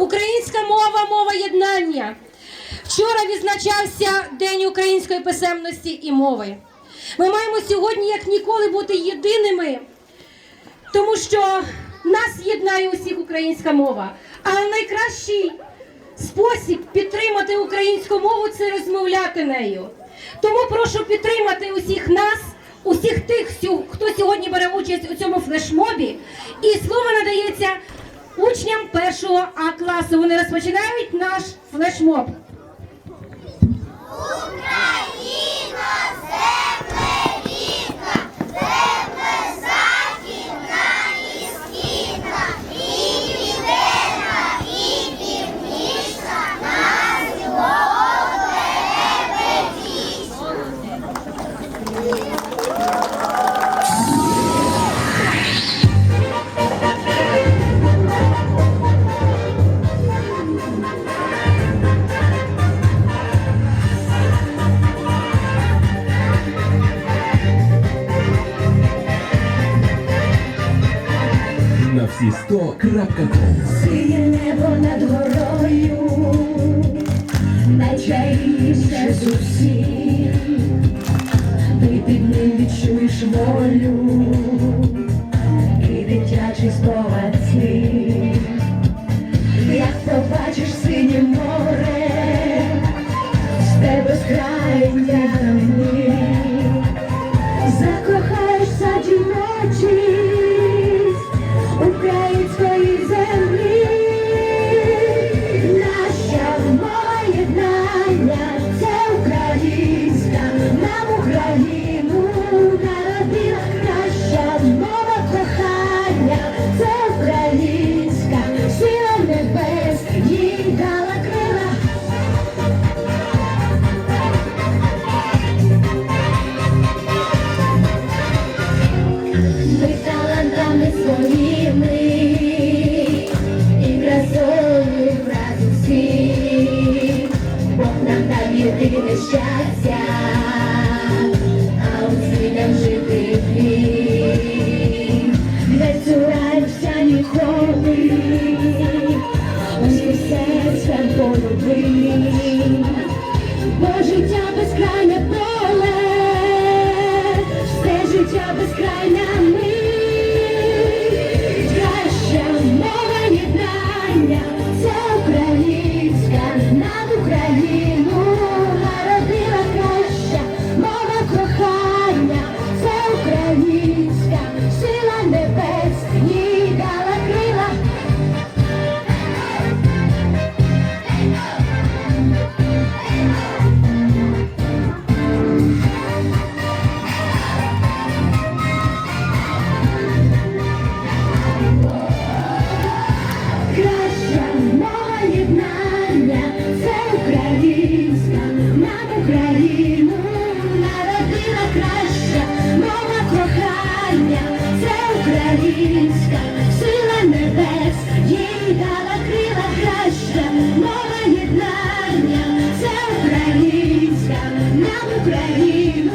Українська мова мова єднання. Вчора відзначався День української писемності і мови. Ми маємо сьогодні, як ніколи, бути єдиними, тому що нас єднає усіх українська мова. Але найкращий спосіб підтримати українську мову це розмовляти нею. Тому прошу підтримати усіх нас, усіх тих, хто сьогодні бере участь у цьому флешмобі. І слово надається учням першого А класу. Вони розпочинають наш флешмоб. Україна, земле рідна, земле західна і східна, і південна, і північна, на любов тебе вічна. taxi100.com Сиє небо над горою, найчайніше з усіх, ти під ним відчуєш волю. не а у жити хліб, не цурайся ніколи, усі серця полюби, бо життя безкрайне поле, все життя безкрайне ми, краща мова єднання. українська, сила небес, їй дала крила краща, мова єднання, це українська, нам Україну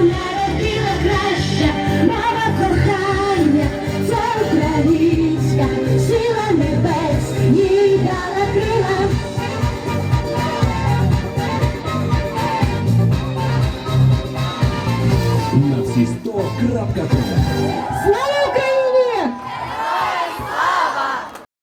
народила краща, мова кохання, це українська, сила небес, їй дала крила. На всі сто крапка.